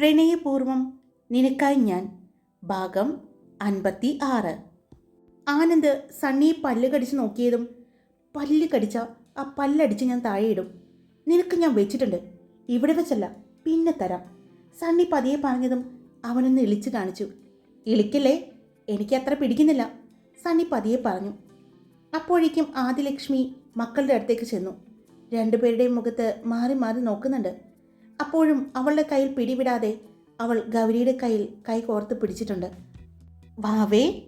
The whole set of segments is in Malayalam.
പ്രണയപൂർവം നിനക്കായി ഞാൻ. ഭാഗം അൻപത്തി ആറ് ആനന്ദ് സണ്ണിയെ പല്ല് കടിച്ച് നോക്കിയതും പല്ല് കടിച്ച ആ പല്ലടിച്ച് ഞാൻ താഴെയിടും. നിനക്ക് ഞാൻ വെച്ചിട്ടുണ്ട്. ഇവിടെ വെച്ചല്ല പിന്നെ തരാം. സണ്ണി പതിയെ പറഞ്ഞതും അവനൊന്ന് ഇളിച്ച് കാണിച്ചു. ഇളിക്കല്ലേ? എനിക്ക് അത്ര പിടിക്കുന്നില്ല. സണ്ണി പതിയെ പറഞ്ഞു. അപ്പോഴേക്കും ആദിലക്ഷ്മി മക്കളുടെ അടുത്തേക്ക് ചെന്നു. രണ്ടുപേരുടെയും മുഖത്ത് മാറി മാറി നോക്കുന്നുണ്ട്. അപ്പോഴും അവളുടെ കയ്യിൽ പിടിവിടാതെ അവൾ ഗൗരിയുടെ കയ്യിൽ കൈ കോർത്ത് പിടിച്ചിട്ടുണ്ട്. വാവേ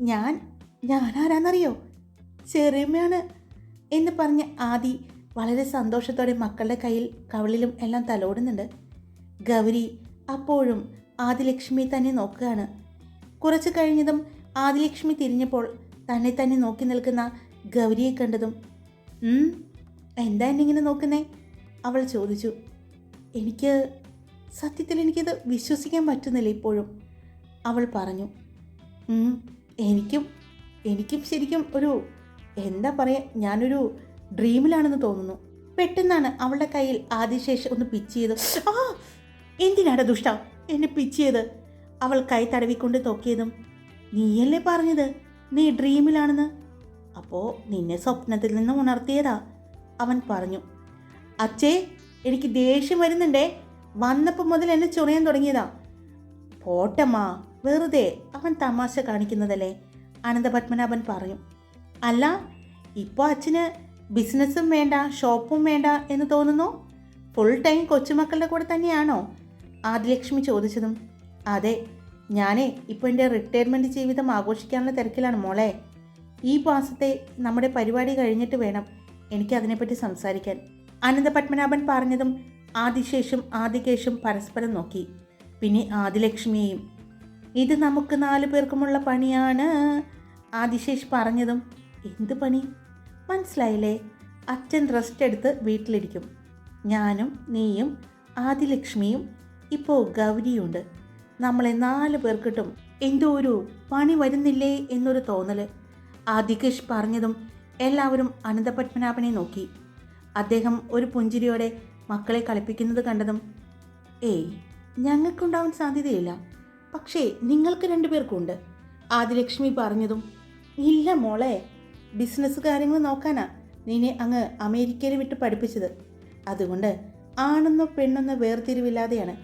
ഞാൻ ഞാനാരാന്നറിയോ? ചെറിയമ്മയാണ് എന്ന് പറഞ്ഞ് ആദി വളരെ സന്തോഷത്തോടെ മക്കളുടെ കയ്യിൽ കവളിലും എല്ലാം തലോടുന്നുണ്ട്. ഗൗരി അപ്പോഴും ആദിലക്ഷ്മി തന്നെ നോക്കുകയാണ്. കുറച്ച് കഴിഞ്ഞതും ആദിലക്ഷ്മി തിരിഞ്ഞപ്പോൾ തന്നെ തന്നെ നോക്കി നിൽക്കുന്ന ഗൗരിയെ കണ്ടതും "ഉം, എന്താ എന്നിങ്ങനെ നോക്കുന്നേ? അവൾ ചോദിച്ചു. എനിക്ക് സത്യത്തിൽ എനിക്കത് വിശ്വസിക്കാൻ പറ്റുന്നില്ല ഇപ്പോഴും. അവൾ പറഞ്ഞു "ഉം, എനിക്കും എനിക്കും ശരിക്കും ഒരു എന്താ പറയുക ഞാനൊരു ഡ്രീമിലാണെന്ന് തോന്നുന്നു. പെട്ടെന്നാണ് അവളുടെ കയ്യിൽ ആദിശേഷ് ഒന്ന് പിച്ച് ചെയ്ത് ആ എന്തിനാണ് ദുഷ്ട എന്നെ പിച്ച് ചെയ്ത്? അവൾ കൈ തടവിക്കൊണ്ട് നോക്കിയതും നീയല്ലേ പറഞ്ഞത്? നീ ഡ്രീമിലാണെന്ന്? അപ്പോൾ നിന്നെ സ്വപ്നത്തിൽ നിന്ന് ഉണർത്തിയതാ അവൻ പറഞ്ഞു. അച്ഛേ എനിക്ക് ദേഷ്യം വരുന്നുണ്ടേ. വന്നപ്പോൾ മുതൽ എന്നെ ചൊറിയാൻ തുടങ്ങിയതാ. പോട്ടമ്മാ വെറുതെ അവൻ തമാശ കാണിക്കുന്നതല്ലേ? അനന്തപത്മനാഭൻ പറയും. അല്ല ഇപ്പോൾ അച്ഛന് ബിസിനസ്സും വേണ്ട ഷോപ്പും വേണ്ട എന്ന് തോന്നുന്നു? ഫുൾ ടൈം കൊച്ചുമക്കളുടെ കൂടെ തന്നെയാണോ? ആദിലക്ഷ്മി ചോദിച്ചതും. അതെ ഞാനേ ഇപ്പോൾ എന്റെ റിട്ടയർമെന്റ് ജീവിതം ആഘോഷിക്കാനുള്ള തിരക്കിലാണ് മോളെ. ഈ മാസത്തെ നമ്മുടെ പരിപാടി കഴിഞ്ഞിട്ട് വേണം എനിക്ക് അതിനെപ്പറ്റി സംസാരിക്കാൻ. അനന്തപത്മനാഭൻ പറഞ്ഞതും ആദിശേഷും ആദികേഷും പരസ്പരം നോക്കി. പിന്നെ ആദിലക്ഷ്മിയെയും ഇത് നമുക്ക് നാലു പേർക്കുമുള്ള പണിയാണ് ആദിശേഷ് പറഞ്ഞതും എന്ത് പണി? മനസ്സിലായില്ലേ? അച്ഛൻ റെസ്റ്റ് എടുത്ത് വീട്ടിലിരിക്കും. ഞാനും നീയും ആദിലക്ഷ്മിയും ഇപ്പോൾ ഗൗരിയുണ്ട്. നമ്മളെ നാല് പേർക്കിട്ടും എന്തോ ഒരു പണി വരുന്നില്ലേ എന്നൊരു തോന്നൽ. ആദികേഷ് പറഞ്ഞതും എല്ലാവരും അനന്തപത്മനാഭനെ നോക്കി. അദ്ദേഹം ഒരു പുഞ്ചിരിയോടെ മക്കളെ കളിപ്പിക്കുന്നത് കണ്ടതും ഏയ് ഞങ്ങൾക്കുണ്ടാവാൻ സാധ്യതയില്ല. പക്ഷേ നിങ്ങൾക്ക് രണ്ടുപേർക്കുണ്ട് ആദിലക്ഷ്മി പറഞ്ഞതും ഇല്ല മോളെ ബിസിനസ് കാര്യങ്ങൾ നോക്കാനാ നിന്നെ അങ്ങ് അമേരിക്കയിൽ വിട്ട് പഠിപ്പിച്ചത്. അതുകൊണ്ട് ആണെന്നോ പെണ്ണെന്നോ വേർതിരിവില്ലാതെയാണ്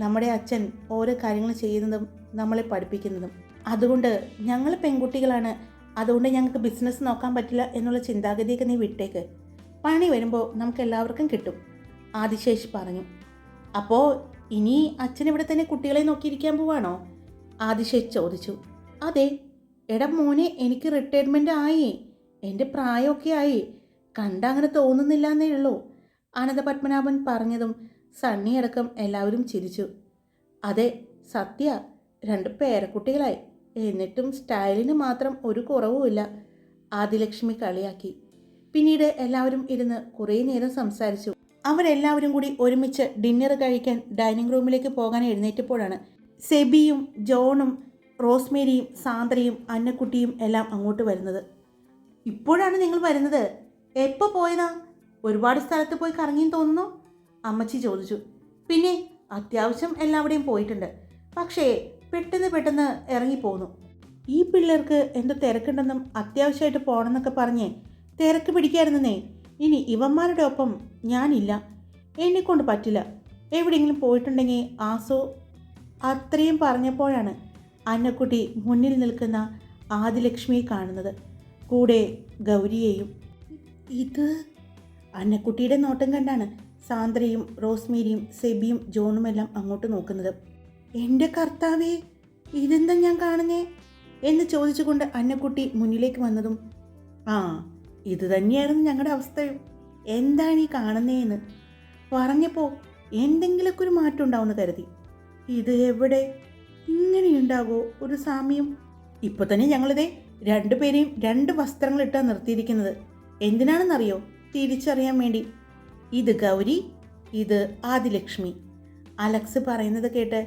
നമ്മുടെ അച്ഛൻ ഓരോ കാര്യങ്ങൾ ചെയ്യുന്നതും നമ്മളെ പഠിപ്പിക്കുന്നതും. അതുകൊണ്ട് ഞങ്ങൾ പെൺകുട്ടികളാണ്. അതുകൊണ്ട് ഞങ്ങൾക്ക് ബിസിനസ് നോക്കാൻ പറ്റില്ല എന്നുള്ള ചിന്താഗതിയൊക്കെ നീ വിട്ടേക്ക്. പണി വരുമ്പോൾ നമുക്ക് എല്ലാവർക്കും കിട്ടും. ആദിശേഷി പറഞ്ഞു അപ്പോൾ ഇനി അച്ഛൻ ഇവിടെ തന്നെ കുട്ടികളെ നോക്കിയിരിക്കാൻ പോവാണോ? ആദിശേഷ് ചോദിച്ചു അതെ എടാ മോനെ എനിക്ക് റിട്ടയർമെന്റ് ആയി എന്റെ പ്രായമൊക്കെ ആയി കണ്ട അങ്ങനെ തോന്നുന്നില്ല എന്നേ ഉള്ളൂ. അനന്തപത്മനാഭൻ പറഞ്ഞതും സണ്ണി അടക്കം എല്ലാവരും ചിരിച്ചു. അതെ സത്യ രണ്ട് പേരക്കുട്ടികളായി എന്നിട്ടും സ്റ്റൈലിന് മാത്രം ഒരു കുറവുമില്ല ആദിലക്ഷ്മി കളിയാക്കി. പിന്നീട് എല്ലാവരും ഇരുന്ന് കുറേ നേരം സംസാരിച്ചു. അവരെല്ലാവരും കൂടി ഒരുമിച്ച് ഡിന്നർ കഴിക്കാൻ ഡൈനിങ് റൂമിലേക്ക് പോകാൻ എഴുന്നേറ്റപ്പോഴാണ് സെബിയും ജോണും റോസ്മേരിയും സാന്ദ്രയും അന്നക്കുട്ടിയും എല്ലാം അങ്ങോട്ട് വരുന്നത്. ഇപ്പോഴാണ് നിങ്ങൾ വരുന്നത്? എപ്പോൾ പോയതാ? ഒരുപാട് സ്ഥലത്ത് പോയി കറങ്ങി തോന്നുന്നു? അമ്മച്ചി ചോദിച്ചു. പിന്നെ അത്യാവശ്യം എല്ലാവിടെയും പോയിട്ടുണ്ട്. പക്ഷേ പെട്ടെന്ന് പെട്ടെന്ന് ഇറങ്ങിപ്പോന്നു. ഈ പിള്ളേർക്ക് എന്തോ തിരക്കുണ്ടെന്നും അത്യാവശ്യമായിട്ട് പോകണമെന്നൊക്കെ പറഞ്ഞ് തിരക്ക് പിടിക്കായിരുന്നേ. ഇനി ഇവന്മാരുടെ ഒപ്പം ഞാനില്ല. എന്നെക്കൊണ്ട് പറ്റില്ല. എവിടെയെങ്കിലും പോയിട്ടുണ്ടെങ്കിൽ ആസോ അത്രയും പറഞ്ഞപ്പോഴാണ് അന്നക്കുട്ടി മുന്നിൽ നിൽക്കുന്ന ആദിലക്ഷ്മിയെ കാണുന്നത്. കൂടെ ഗൗരിയെയും. ഇത് അന്നക്കുട്ടിയുടെ നോട്ടം കണ്ടാണ് സാന്ദ്രയും റോസ്മേരിയും സെബിയും ജോണുമെല്ലാം അങ്ങോട്ട് നോക്കുന്നത്. എന്റെ കർത്താവേ ഇതെന്താ ഞാൻ കാണുന്നേ? എന്ന് ചോദിച്ചുകൊണ്ട് അന്നക്കുട്ടി മുന്നിലേക്ക് വന്നതും ആ ഇത് തന്നെയായിരുന്നു ഞങ്ങളുടെ അവസ്ഥയും. എന്താണ് ഈ കാണുന്നതെന്ന് പറഞ്ഞപ്പോൾ എന്തെങ്കിലുമൊക്കെ ഒരു മാറ്റം ഉണ്ടാവുമെന്ന് കരുതി. ഇത് എവിടെ? ഇങ്ങനെയുണ്ടാകോ ഒരു സാമ്യം? ഇപ്പോൾ തന്നെ ഞങ്ങളിതേ രണ്ടുപേരെയും രണ്ട് വസ്ത്രങ്ങൾ ഇട്ടാ നിർത്തിയിരിക്കുന്നത്. എന്തിനാണെന്നറിയോ? തിരിച്ചറിയാൻ വേണ്ടി. ഇത് ഗൗരി ഇത് ആദിലക്ഷ്മി. അലക്സ് പറയുന്നത് കേട്ട്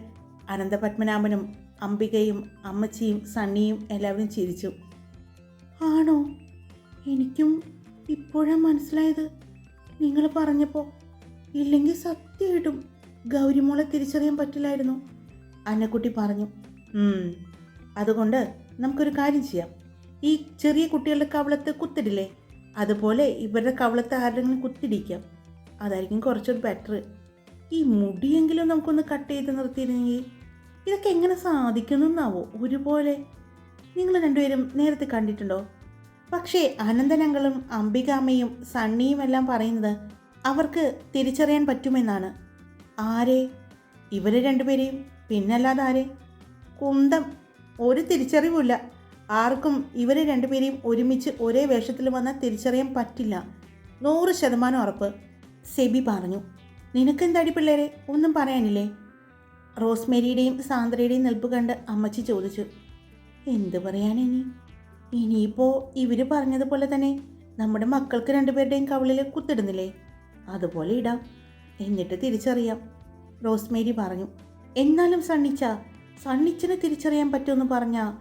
അനന്തപത്മനാഭനും അംബികയും അമ്മച്ചിയും സണ്ണിയും എല്ലാവരും ചിരിച്ചു. ആണോ? എനിക്കും ഇപ്പോഴാണ് മനസ്സിലായത്. നിങ്ങൾ പറഞ്ഞപ്പോൾ ഇല്ലെങ്കിൽ സത്യമായിട്ടും ഗൗരിമോളെ തിരിച്ചറിയാൻ പറ്റില്ലായിരുന്നു. അന്നക്കുട്ടി പറഞ്ഞു "ഉം, അതുകൊണ്ട് നമുക്കൊരു കാര്യം ചെയ്യാം. ഈ ചെറിയ കുട്ടികളുടെ കവളത്തെ കുത്തിടില്ലേ? അതുപോലെ ഇവരുടെ കവളത്തെ ആരുടെങ്കിലും കുത്തിടിക്കാം. അതായിരിക്കും കുറച്ചൊരു ബെറ്റർ ഈ മുടിയെങ്കിലും നമുക്കൊന്ന് കട്ട് ചെയ്ത് നിർത്തിയിരുന്നെങ്കിൽ ഇതൊക്കെ എങ്ങനെ സാധിക്കുന്നെന്നാവോ ഒരുപോലെ. നിങ്ങൾ രണ്ടുപേരും നേരത്തെ കണ്ടിട്ടുണ്ടോ? പക്ഷേ അനന്തനങ്ങളും അംബികാമ്മയും സണ്ണിയും എല്ലാം പറയുന്നത് അവർക്ക് തിരിച്ചറിയാൻ പറ്റുമെന്നാണ്. ആരെ? ഇവരെ രണ്ടുപേരെയും. പിന്നല്ലാതെ ആരെ? കുന്തം. ഒരു തിരിച്ചറിവുമില്ല. ആർക്കും ഇവരെ രണ്ടുപേരെയും ഒരുമിച്ച് ഒരേ വേഷത്തിൽ വന്നാൽ തിരിച്ചറിയാൻ പറ്റില്ല. നൂറ് ശതമാനം ഉറപ്പ്. സെബി പറഞ്ഞു. നിനക്കെന്താടി പിള്ളേരെ? ഒന്നും പറയാനില്ലേ? റോസ്മേരിയുടെയും സാന്ദ്രയുടെയും നിൽപ്പ് കണ്ട് അമ്മച്ചി ചോദിച്ചു. എന്തു പറയാനിനി? ഇനിയിപ്പോൾ ഇവർ പറഞ്ഞതുപോലെ തന്നെ നമ്മുടെ മക്കൾക്ക് രണ്ടുപേരുടെയും കവളിൽ കുത്തിടുന്നില്ലേ? അതുപോലെ ഇടാം. എന്നിട്ട് തിരിച്ചറിയാം. റോസ്മേരി പറഞ്ഞു എന്നാലും സണ്ണിച്ച സണ്ണിച്ചനെ തിരിച്ചറിയാൻ പറ്റുമെന്ന് പറഞ്ഞാൽ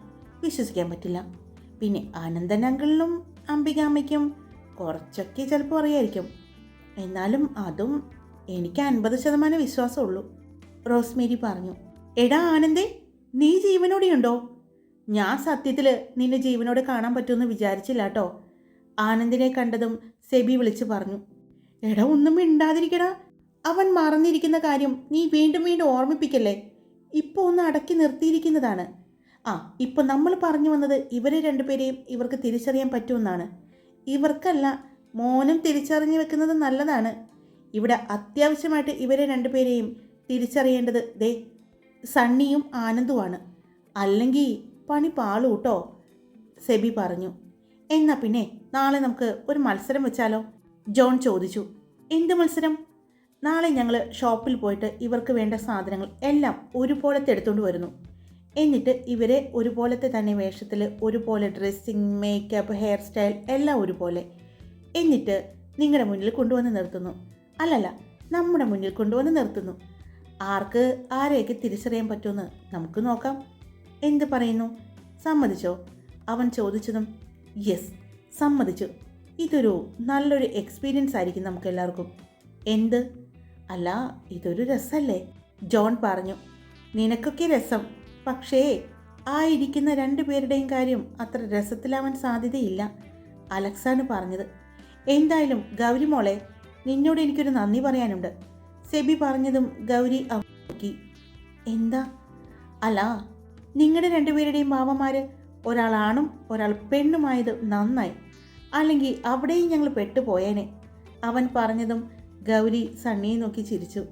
വിശ്വസിക്കാൻ പറ്റില്ല. പിന്നെ ആനന്ദൻ അങ്കിളിനും അംബികാമ്മയ്ക്കും കുറച്ചൊക്കെ ചിലപ്പോൾ അറിയായിരിക്കും. എന്നാലും അതും എനിക്ക് അൻപത് ശതമാനം വിശ്വാസമുള്ളൂ. റോസ്മേരി പറഞ്ഞു എടാ ആനന്ദേ നീ ജീവനോടെയുണ്ടോ? ഞാൻ സത്യത്തിൽ നിന്നെ ജീവനോടെ കാണാൻ പറ്റുമെന്ന് വിചാരിച്ചില്ല കേട്ടോ ആനന്ദിനെ കണ്ടതും സെബി വിളിച്ചു പറഞ്ഞു എടാ ഒന്നും മിണ്ടാതിരിക്കടാ. അവൻ മറന്നിരിക്കുന്ന കാര്യം നീ വീണ്ടും വീണ്ടും ഓർമ്മിപ്പിക്കല്ലേ? ഇപ്പോൾ ഒന്ന് അടക്കി നിർത്തിയിരിക്കുന്നതാണ്. ആ ഇപ്പം നമ്മൾ പറഞ്ഞു വന്നത് ഇവരെ രണ്ടുപേരെയും ഇവർക്ക് തിരിച്ചറിയാൻ പറ്റുമെന്നാണ്. ഇവർക്കല്ല മോനും തിരിച്ചറിഞ്ഞു വെക്കുന്നത് നല്ലതാണ്. ഇവിടെ അത്യാവശ്യമായിട്ട് ഇവരെ രണ്ടുപേരെയും തിരിച്ചറിയേണ്ടത് ദേ സണ്ണിയും ആനന്ദുമാണ് അല്ലെങ്കിൽ പണി പാളു കേട്ടോ സെബി പറഞ്ഞു. എന്നാ പിന്നെ നാളെ നമുക്ക് ഒരു മത്സരം വെച്ചാലോ? ജോൺ ചോദിച്ചു. എന്ത് മത്സരം? നാളെ ഞങ്ങൾ ഷോപ്പിൽ പോയിട്ട് ഇവർക്ക് വേണ്ട സാധനങ്ങൾ എല്ലാം ഒരുപോലത്തെ എടുത്തുകൊണ്ട് വരുന്നു. എന്നിട്ട് ഇവരെ ഒരുപോലത്തെ തന്നെ വേഷത്തിൽ ഒരുപോലെ ഡ്രസ്സിങ് മേക്കപ്പ് ഹെയർ സ്റ്റൈൽ എല്ലാം ഒരുപോലെ. എന്നിട്ട് നിങ്ങളുടെ മുന്നിൽ കൊണ്ടുവന്ന് നിർത്തുന്നു. അല്ലല്ല നമ്മുടെ മുന്നിൽ കൊണ്ടുവന്ന് നിർത്തുന്നു. ആർക്ക് ആരെയൊക്കെ തിരിച്ചറിയാൻ പറ്റുമെന്ന് നമുക്ക് നോക്കാം. എന്ത് പറയുന്നു? സമ്മതിച്ചോ? അവൻ ചോദിച്ചതും യെസ് സമ്മതിച്ചു. ഇതൊരു നല്ലൊരു എക്സ്പീരിയൻസ് ആയിരിക്കും നമുക്ക് എല്ലാവർക്കും എന്ത്? അല്ല ഇതൊരു രസമല്ലേ ജോൺ പറഞ്ഞു. നിനക്കൊക്കെ രസം. പക്ഷേ ആ ഇരിക്കുന്ന രണ്ടു പേരുടെയും കാര്യം അത്ര രസത്തിലാവാൻ സാധ്യതയില്ല അലക്സാണ് പറഞ്ഞത്. എന്തായാലും ഗൗരി മോളെ നിന്നോട് എനിക്കൊരു നന്ദി പറയാനുണ്ട്. സെബി പറഞ്ഞതും ഗൗരി നോക്കി. എന്താ? അല്ല നിങ്ങളുടെ രണ്ടുപേരുടെയും മാമന്മാർ ഒരാളാണും ഒരാൾ പെണ്ണുമായത് നന്നായി. അല്ലെങ്കിൽ അവിടെയും ഞങ്ങൾ പെട്ടുപോയേനെ. അവൻ പറഞ്ഞതും ഗൗരി സണ്ണിയെ നോക്കി ചിരിച്ചു.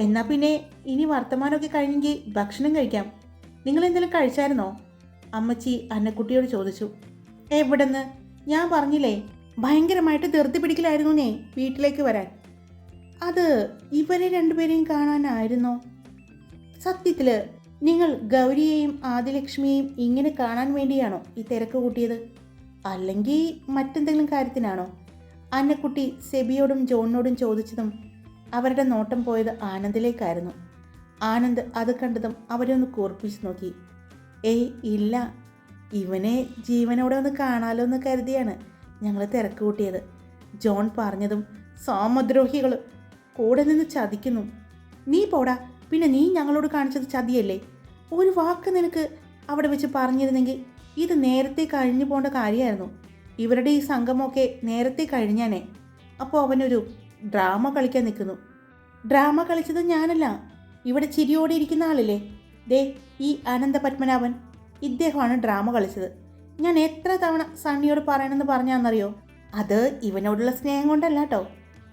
എന്നാൽ പിന്നെ ഇനി വർത്തമാനമൊക്കെ കഴിഞ്ഞെങ്കിൽ ഭക്ഷണം കഴിക്കാം. നിങ്ങൾ എന്തെങ്കിലും കഴിച്ചായിരുന്നോ? അമ്മച്ചി അന്നക്കുട്ടിയോട് ചോദിച്ചു. എവിടെന്ന്? ഞാൻ പറഞ്ഞില്ലേ ഭയങ്കരമായിട്ട് ധൃതി പിടിക്കലായിരുന്നു നേ വീട്ടിലേക്ക് വരാൻ. അത് ഇവരെ രണ്ടുപേരെയും കാണാനായിരുന്നോ? സത്യത്തിൽ നിങ്ങൾ ഗൗരിയെയും ആദിലക്ഷ്മിയെയും ഇങ്ങനെ കാണാൻ വേണ്ടിയാണോ ഈ തിരക്ക് കൂട്ടിയത്? അല്ലെങ്കിൽ മറ്റെന്തെങ്കിലും കാര്യത്തിനാണോ? അന്നക്കുട്ടി സെബിയോടും ജോണിനോടും ചോദിച്ചതും അവരുടെ നോട്ടം പോയത് ആനന്ദിലേക്കായിരുന്നു. ആനന്ദ് അത് കണ്ടതും അവരെ ഒന്ന് കൂർപ്പിച്ച് നോക്കി. ഏയ് ഇല്ല. ഇവനെ ജീവനോടെ ഒന്ന് കാണാലോ എന്ന് കരുതിയാണ് ഞങ്ങൾ തിരക്ക് കൂട്ടിയത്. ജോൺ പറഞ്ഞതും സാമദ്രോഹികൾ കൂടെ നിന്ന് ചതിക്കുന്നു. നീ പോടാ. പിന്നെ നീ ഞങ്ങളോട് കാണിച്ചത് ചതിയല്ലേ? ഒരു വാക്ക് നിനക്ക് അവിടെ വെച്ച് പറഞ്ഞിരുന്നെങ്കിൽ ഇത് നേരത്തെ കഴിഞ്ഞു പോകേണ്ട കാര്യമായിരുന്നു. ഇവരുടെ ഈ സംഘമൊക്കെ നേരത്തെ കഴിഞ്ഞാനേ അപ്പോൾ അവനൊരു ഡ്രാമ കളിക്കാൻ നിൽക്കുന്നു. ഡ്രാമ കളിച്ചത് ഞാനല്ല. ഇവിടെ ചിരിയോടെ ഇരിക്കുന്ന ആളില്ലേ? ദേ ഈ അനന്ത പത്മനാഭൻ. ഇദ്ദേഹമാണ് ഡ്രാമ കളിച്ചത്. ഞാൻ എത്ര തവണ സണ്ണിയോട് പറയണമെന്ന് പറഞ്ഞാന്നറിയോ? അത് ഇവനോടുള്ള സ്നേഹം കൊണ്ടല്ല കേട്ടോ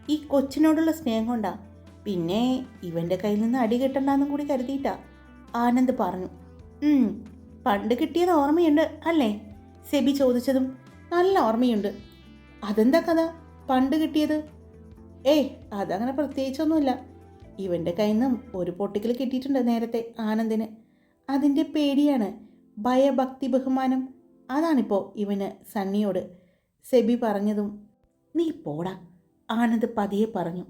ഈ കൊച്ചിനോടുള്ള സ്നേഹം കൊണ്ടാ. പിന്നെ ഇവന്റെ കയ്യിൽ നിന്ന് അടി കിട്ടണ്ടെന്നും കൂടി കരുതിയിട്ടാ. ആനന്ദ് പറഞ്ഞു "ഉം, പണ്ട് കിട്ടിയത് ഓർമ്മയുണ്ട് അല്ലേ? സെബി ചോദിച്ചതും നല്ല ഓർമ്മയുണ്ട്. അതെന്താ കഥ? പണ്ട് കിട്ടിയത്? ഏയ് അതങ്ങനെ പ്രത്യേകിച്ചൊന്നുമില്ല. ഇവന്റെ കയ്യിൽ നിന്നും ഒരു പൊട്ടിക്കൽ കിട്ടിയിട്ടുണ്ട് നേരത്തെ ആനന്ദിന്. അതിന്റെ പേടിയാണ് ഭയഭക്തി ബഹുമാനം. അതാണിപ്പോൾ ഇവന് സണ്ണിയോട്. സെബി പറഞ്ഞതും നീ പോടാ ആനന്ദ് പതിയെ പറഞ്ഞു.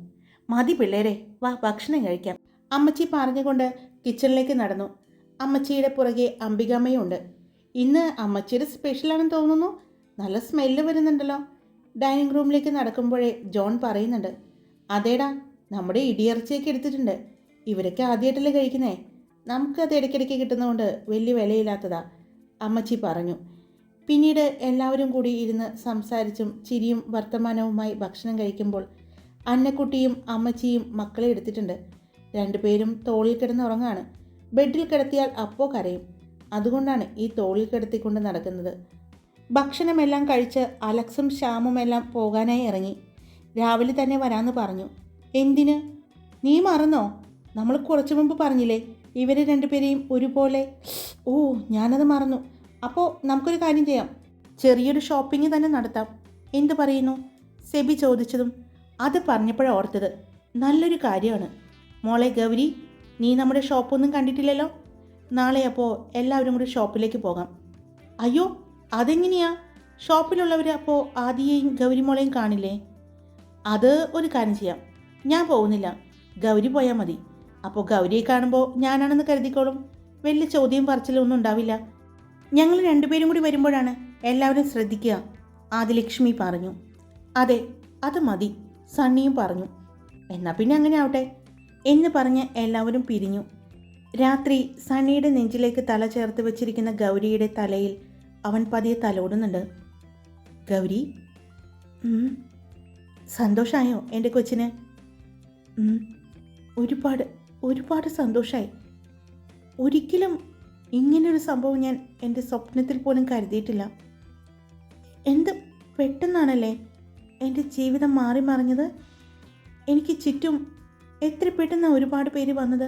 മതി പിള്ളേരെ വാ ഭക്ഷണം കഴിക്കാം. അമ്മച്ചി പറഞ്ഞുകൊണ്ട് കിച്ചണിലേക്ക് നടന്നു. അമ്മച്ചിയുടെ പുറകെ അംബികാമ്മയുണ്ട്. ഇന്ന് അമ്മച്ചിയുടെ സ്പെഷ്യലാണെന്ന് തോന്നുന്നു. നല്ല സ്മെല്ല് വരുന്നുണ്ടല്ലോ. ഡൈനിങ് റൂമിലേക്ക് നടക്കുമ്പോഴേ ജോൺ പറയുന്നുണ്ട് അതേടാ നമ്മുടെ ഇടിയിറച്ചിയൊക്കെ എടുത്തിട്ടുണ്ട്. ഇവരൊക്കെ ആദ്യമായിട്ടല്ലേ കഴിക്കുന്നേ? നമുക്കത് ഇടയ്ക്കിടയ്ക്ക് കിട്ടുന്നതുകൊണ്ട് വലിയ വിലയില്ലാത്തതാ. അമ്മച്ചി പറഞ്ഞു. പിന്നീട് എല്ലാവരും കൂടി ഇരുന്ന് സംസാരിച്ചും ചിരിയും വർത്തമാനവുമായി ഭക്ഷണം കഴിക്കുമ്പോൾ അന്നക്കുട്ടിയും അമ്മച്ചിയും മക്കളെ എടുത്തിട്ടുണ്ട്. രണ്ടുപേരും തോളിൽ കിടന്ന് ഉറങ്ങാണ് ബെഡിൽ കിടത്തിയാൽ അപ്പോൾ കരയും. അതുകൊണ്ടാണ് ഈ തോളിൽ കിടത്തിക്കൊണ്ട് നടക്കുന്നത്. ഭക്ഷണമെല്ലാം കഴിച്ച് അലക്സും ശ്യാമും എല്ലാം പോകാനായി ഇറങ്ങി. രാവിലെ തന്നെ വരാമെന്ന് പറഞ്ഞു. എന്തിന്? നീ മറന്നോ? നമ്മൾ കുറച്ചു മുമ്പ് പറഞ്ഞില്ലേ ഇവരെ രണ്ടുപേരെയും ഒരുപോലെ? ഓ ഞാനത് മറന്നു. അപ്പോൾ നമുക്കൊരു കാര്യം ചെയ്യാം. ചെറിയൊരു ഷോപ്പിംഗ് തന്നെ നടത്താം. എന്ത് പറയുന്നു? സെബി ചോദിച്ചതും അത് പറഞ്ഞപ്പോഴാണ് ഓർത്തത്. നല്ലൊരു കാര്യമാണ്. മോളെ ഗൗരി നീ നമ്മുടെ ഷോപ്പൊന്നും കണ്ടിട്ടില്ലല്ലോ? നാളെ അപ്പോൾ എല്ലാവരും കൂടി ഷോപ്പിലേക്ക് പോകാം. അയ്യോ അതെങ്ങനെയാ? ഷോപ്പിലുള്ളവർ അപ്പോൾ ആദിയെയും ഗൗരിമോളെയും കാണില്ലേ? അത് ഒരു കാര്യം ചെയ്യാം. ഞാൻ പോകുന്നില്ല. ഗൗരി പോയാൽ മതി. അപ്പോൾ ഗൗരിയെ കാണുമ്പോൾ ഞാനാണെന്ന് കരുതിക്കോളും. വലിയ ചോദ്യം പറച്ചിലൊന്നും ഉണ്ടാവില്ല. ഞങ്ങൾ രണ്ടുപേരും കൂടി വരുമ്പോഴാണ് എല്ലാവരും ശ്രദ്ധിക്കുക. ആദിലക്ഷ്മി പറഞ്ഞു. അതെ അത് മതി. സണ്ണിയും പറഞ്ഞു എന്നാൽ പിന്നെ അങ്ങനെ ആവട്ടെ എന്ന് പറഞ്ഞ് എല്ലാവരും പിരിഞ്ഞു. രാത്രി സണ്ണിയുടെ നെഞ്ചിലേക്ക് തല ചേർത്ത് വെച്ചിരിക്കുന്ന ഗൗരിയുടെ തലയിൽ അവൻ പതിയെ തലോടുന്നുണ്ട്. ഗൗരി. സന്തോഷമായോ എന്റെ കൊച്ചിന്? ഒരുപാട് ഒരുപാട് സന്തോഷമായി ഒരിക്കലും ഇങ്ങനൊരു സംഭവം ഞാൻ എന്റെ സ്വപ്നത്തിൽ പോലും കരുതിയിട്ടില്ല. എന്ത് പെട്ടെന്നാണല്ലേ എന്റെ ജീവിതം മാറി മറിഞ്ഞത് എനിക്ക് ചുറ്റും എത്ര പെട്ടെന്ന് ഒരുപാട് പേര് വന്നത്.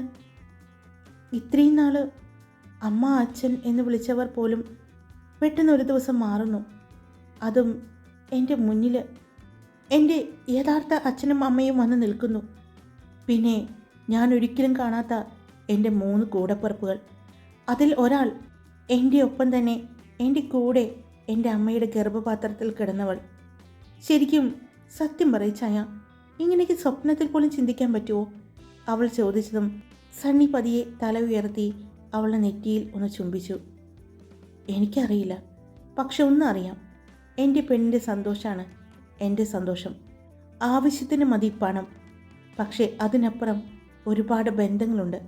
ഇത്രയും നാൾ അമ്മ അച്ഛൻ എന്ന് വിളിച്ചവർ പോലും പെട്ടെന്ന് ഒരു ദിവസം മാറുന്നു. അതും എന്റെ മുന്നിൽ എന്റെ യഥാർത്ഥ അച്ഛനും അമ്മയും വന്ന് നിൽക്കുന്നു. പിന്നെ ഞാൻ ഒരിക്കലും കാണാത്ത എന്റെ മൂന്ന് കൂടപ്പിറപ്പുകൾ. അതിൽ ഒരാൾ എന്റെ ഒപ്പം തന്നെ എന്റെ കൂടെ എന്റെ അമ്മയുടെ ഗർഭപാത്രത്തിൽ കിടന്നവൾ. ശരിക്കും സത്യം പറയിച്ചായ ഇങ്ങനെയൊക്കെ സ്വപ്നത്തിൽ പോലും ചിന്തിക്കാൻ പറ്റുമോ അവൾ ചോദിച്ചതും സണ്ണി പതിയെ തല ഉയർത്തി അവളുടെ നെറ്റിയിൽ ഒന്ന് ചുംബിച്ചു. എനിക്കറിയില്ല. പക്ഷെ ഒന്നറിയാം. എന്റെ പെണ്ണിന്റെ സന്തോഷമാണ് എന്റെ സന്തോഷം. ആവശ്യത്തിന് മതി പണം. പക്ഷേ അതിനപ്പുറം ഒരുപാട് ബന്ധങ്ങളുണ്ട്.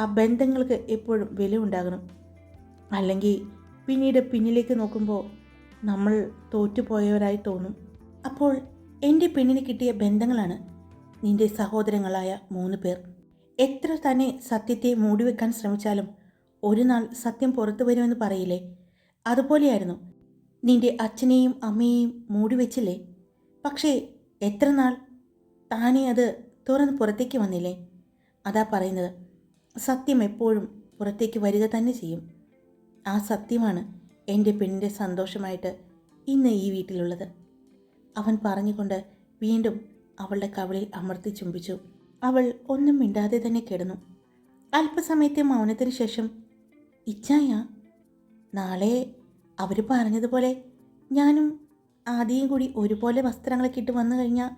ആ ബന്ധങ്ങൾക്ക് എപ്പോഴും വില ഉണ്ടാകണം. അല്ലെങ്കിൽ പിന്നീട് പിന്നിലേക്ക് നോക്കുമ്പോൾ നമ്മൾ തോറ്റുപോയവരായി തോന്നും. അപ്പോൾ എന്റെ പെണ്ണിന് കിട്ടിയ ബന്ധങ്ങളാണ് നിന്റെ സഹോദരങ്ങളായ മൂന്ന് പേർ. എത്ര തന്നെ സത്യത്തെ മൂടിവെക്കാൻ ശ്രമിച്ചാലും ഒരു നാൾ സത്യം പുറത്തു വരുമെന്ന് പറയില്ലേ? അതുപോലെയായിരുന്നു നിന്റെ അച്ഛനെയും അമ്മയെയും മൂടിവെച്ചില്ലേ? പക്ഷേ എത്ര നാൾ താനേ അത് തുറന്ന് പുറത്തേക്ക് വന്നില്ലേ? അതാ പറയുന്നത്. സത്യം എപ്പോഴും പുറത്തേക്ക് വരിക തന്നെ ചെയ്യും. ആ സത്യമാണ് എന്റെ പെണ്ണിന്റെ സന്തോഷമായിട്ട് ഇന്ന് ഈ വീട്ടിലുള്ളത്. അവൻ പറഞ്ഞുകൊണ്ട് വീണ്ടും അവളുടെ കവളിൽ അമർത്തി ചുംബിച്ചു. അവൾ ഒന്നും മിണ്ടാതെ തന്നെ കിടന്നു. അല്പസമയത്തെ മൗനത്തിന് ശേഷം ഇച്ചായ നാളെ അവർ പറഞ്ഞതുപോലെ ഞാനും ആദ്യം കൂടി ഒരുപോലെ വസ്ത്രങ്ങളൊക്കെ ഇട്ട് വന്നു കഴിഞ്ഞാൽ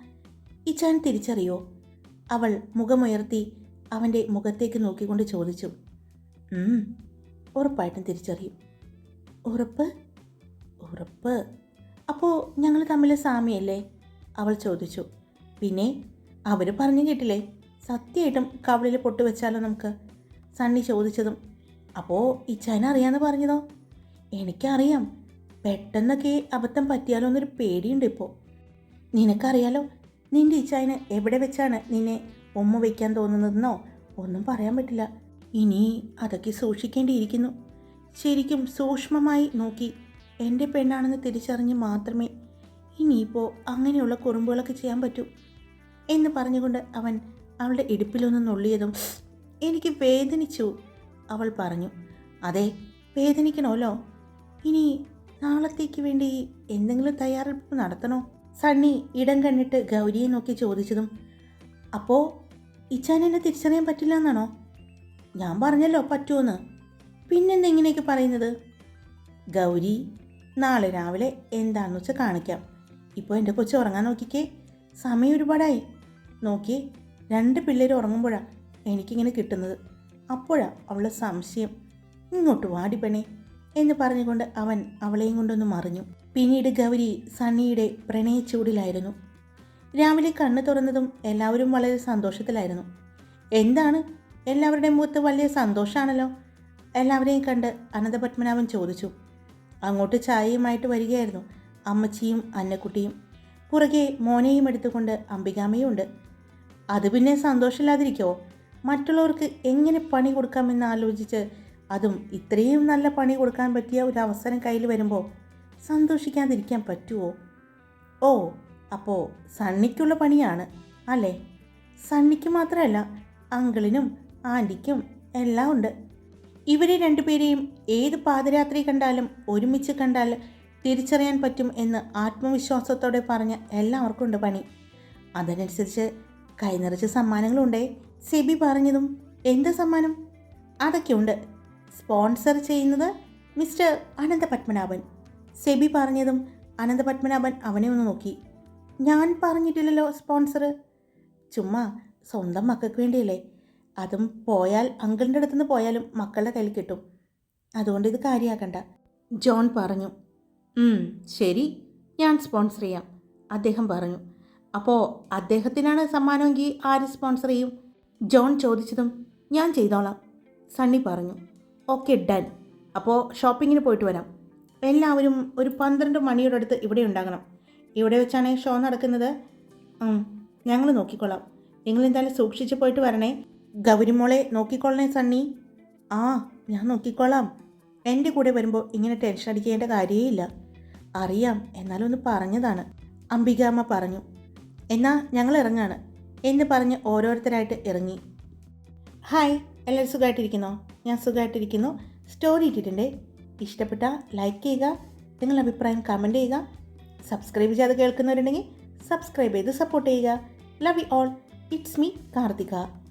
ഇച്ചാൻ തിരിച്ചറിയോ? അവൾ മുഖമുയർത്തി അവന്റെ മുഖത്തേക്ക് നോക്കിക്കൊണ്ട് ചോദിച്ചു. "ഉം, ഉറപ്പായിട്ടും തിരിച്ചറിയും. ഉറപ്പ്? ഉറപ്പ്. അപ്പോൾ ഞങ്ങൾ തമ്മിൽ സാമ്യല്ലേ? അവൾ ചോദിച്ചു. പിന്നെ അവർ പറഞ്ഞു കേട്ടില്ലേ? സത്യമായിട്ടും കവളിൽ പൊട്ട് വെച്ചാലോ നമുക്ക്? സണ്ണി ചോദിച്ചതും അപ്പോൾ ഇച്ചാന അറിയാമെന്ന് പറഞ്ഞതോ? എനിക്കറിയാം. പെട്ടെന്നൊക്കെ അബദ്ധം പറ്റിയാലോ എന്നൊരു പേടിയുണ്ട് ഇപ്പോൾ നിനക്കറിയാലോ നിന്റെ ഇച്ചായന് എവിടെ വെച്ചാണ് നിന്നെ ഉമ്മ വയ്ക്കാൻ തോന്നുന്നതെന്നോ? ഒന്നും പറയാൻ പറ്റില്ല. ഇനി അതൊക്കെ സൂക്ഷിക്കേണ്ടിയിരിക്കുന്നു. ശരിക്കും സൂക്ഷ്മമായി നോക്കി എന്റെ പെണ്ണാണെന്ന് തിരിച്ചറിഞ്ഞ് മാത്രമേ ഇനിയിപ്പോൾ അങ്ങനെയുള്ള കുറുമ്പുകളൊക്കെ ചെയ്യാൻ പറ്റൂ എന്ന് പറഞ്ഞുകൊണ്ട് അവൻ അവളുടെ ഇടുപ്പിലൊന്ന് നുള്ളിയതും എനിക്ക് വേദനിച്ചു അവൾ പറഞ്ഞു. അതെ വേദനിക്കണമല്ലോ. ഇനി നാളത്തേക്ക് വേണ്ടി എന്തെങ്കിലും തയ്യാറെടുപ്പ് നടത്തണോ? സണ്ണി ഇടം കണ്ടിട്ട് ഗൗരിയെ നോക്കി ചോദിച്ചതും അപ്പോൾ ഇച്ചാൻ എന്നെ തിരിച്ചറിയാൻ പറ്റില്ല എന്നാണോ? ഞാൻ പറഞ്ഞല്ലോ പറ്റുമെന്ന് പിന്നെന്തെങ്ങനെയൊക്കെ പറയുന്നത്? ഗൗരി നാളെ രാവിലെ എന്താണെന്ന് വെച്ചാൽ കാണിക്കാം. ഇപ്പോൾ എന്റെ കൊച്ചു ഉറങ്ങാൻ നോക്കിക്കേ. സമയം ഒരുപാടായി. നോക്കി രണ്ട് പിള്ളേർ ഉറങ്ങുമ്പോഴാണ് എനിക്കിങ്ങനെ കിട്ടുന്നത്. അപ്പോഴാണ് അവളെ സംശയം. ഇങ്ങോട്ട് വാടി എന്ന് പറഞ്ഞുകൊണ്ട് അവൻ അവളെയും കൊണ്ടൊന്ന് മറിഞ്ഞു. പിന്നീട് ഗൗരി സണ്ണിയുടെ പ്രണയച്ചൂടിലായിരുന്നു രാവിലെ കണ്ണു തുറന്നതും എല്ലാവരും വളരെ സന്തോഷത്തിലായിരുന്നു. എന്താണ്? എല്ലാവരുടെയും മുഖത്ത് വലിയ സന്തോഷമാണല്ലോ എല്ലാവരെയും കണ്ട് അനന്തപത്മനാഭൻ ചോദിച്ചു. അങ്ങോട്ട് ചായയുമായിട്ട് വരികയായിരുന്നു. അമ്മച്ചിയും അന്നക്കുട്ടിയും. പുറകെ മോനെയും എടുത്തുകൊണ്ട് അംബികാമയും ഉണ്ട് അത് പിന്നെ സന്തോഷമില്ലാതിരിക്കോ? മറ്റുള്ളവർക്ക് എങ്ങനെ പണി കൊടുക്കാമെന്ന് ആലോചിച്ച് അതും ഇത്രയും നല്ല പണി കൊടുക്കാൻ പറ്റിയ ഒരു അവസരം കയ്യിൽ വരുമ്പോൾ സന്തോഷിക്കാതിരിക്കാൻ പറ്റുമോ ഓ അപ്പോൾ സണ്ണിക്കുള്ള പണിയാണ് അല്ലേ? സണ്ണിക്ക് മാത്രമല്ല അങ്കിളിനും ആന്റിക്കും എല്ലാം ഉണ്ട്. ഇവരെ രണ്ടുപേരെയും ഏത് പാതിരാത്രി കണ്ടാലും ഒരുമിച്ച് കണ്ടാൽ തിരിച്ചറിയാൻ പറ്റും എന്ന് ആത്മവിശ്വാസത്തോടെ പറഞ്ഞ എല്ലാവർക്കും ഉണ്ട് പണി. അതനുസരിച്ച് കൈനിറച്ച് സമ്മാനങ്ങളുണ്ടേ. സെബി പറഞ്ഞതും എന്ത് സമ്മാനം? അതൊക്കെയുണ്ട്. സ്പോൺസർ ചെയ്യുന്നത് മിസ്റ്റർ അനന്തപത്മനാഭൻ. സെബി പറഞ്ഞതും അനന്തപത്മനാഭൻ അവനെ ഒന്ന് നോക്കി. ഞാൻ പറഞ്ഞിട്ടില്ലല്ലോ സ്പോൺസർ ചുമ്മാ സ്വന്തം മക്കൾക്ക് വേണ്ടിയല്ലേ? അതും പോയാൽ അങ്കിളിന്റെ അടുത്തുനിന്ന് പോയാലും മക്കളുടെ കയ്യിൽ കിട്ടും. അതുകൊണ്ട് ഇത് കാര്യമാക്കണ്ട ജോൺ പറഞ്ഞു "ഉം, ശരി ഞാൻ സ്പോൺസർ ചെയ്യാം അദ്ദേഹം പറഞ്ഞു. അപ്പോൾ അദ്ദേഹത്തിനാണ് സമ്മാനമെങ്കിൽ ആര് സ്പോൺസർ ചെയ്യും? ജോൺ ചോദിച്ചതും ഞാൻ ചെയ്തോളാം സണ്ണി പറഞ്ഞു. Okay done. അപ്പോൾ ഷോപ്പിങ്ങിന് പോയിട്ട് വരാം. എല്ലാവരും ഒരു പന്ത്രണ്ട് മണിയുടെ അടുത്ത് ഇവിടെ ഉണ്ടാകണം. ഇവിടെ വെച്ചാണ് ഷോ നടക്കുന്നത്. ഞങ്ങൾ നോക്കിക്കൊള്ളാം. നിങ്ങൾ എന്തായാലും സൂക്ഷിച്ച് പോയിട്ട് വരണേ. ഗൗരിമോളെ നോക്കിക്കൊള്ളണേ സണ്ണി. ആ ഞാൻ നോക്കിക്കൊള്ളാം. എന്റെ കൂടെ വരുമ്പോൾ ഇങ്ങനെ ടെൻഷൻ അടിക്കേണ്ട കാര്യമേ ഇല്ല അറിയാം എന്നാലും ഒന്ന് പറഞ്ഞതാണ്. അംബികാമ്മ പറഞ്ഞു എന്നാ ഞങ്ങൾ ഇറങ്ങാണ് എന്ന് പറഞ്ഞ് ഓരോരുത്തരായിട്ട് ഇറങ്ങി. ഹായ് എല്ലാവരും സുഖമായിട്ടിരിക്കുന്നോ ഞാൻ സുഖമായിട്ടിരിക്കുന്നു സ്റ്റോറി ഇട്ടിട്ടുണ്ട്. ഇഷ്ടപ്പെട്ട ലൈക്ക് ചെയ്യുക നിങ്ങളുടെ അഭിപ്രായം കമന്റ് ചെയ്യുക. സബ്സ്ക്രൈബ് ചെയ്ത് കേൾക്കുന്നവരുണ്ടെങ്കിൽ സബ്സ്ക്രൈബ് ചെയ്ത് സപ്പോർട്ട് ചെയ്യുക. Love you all it's me Karthika.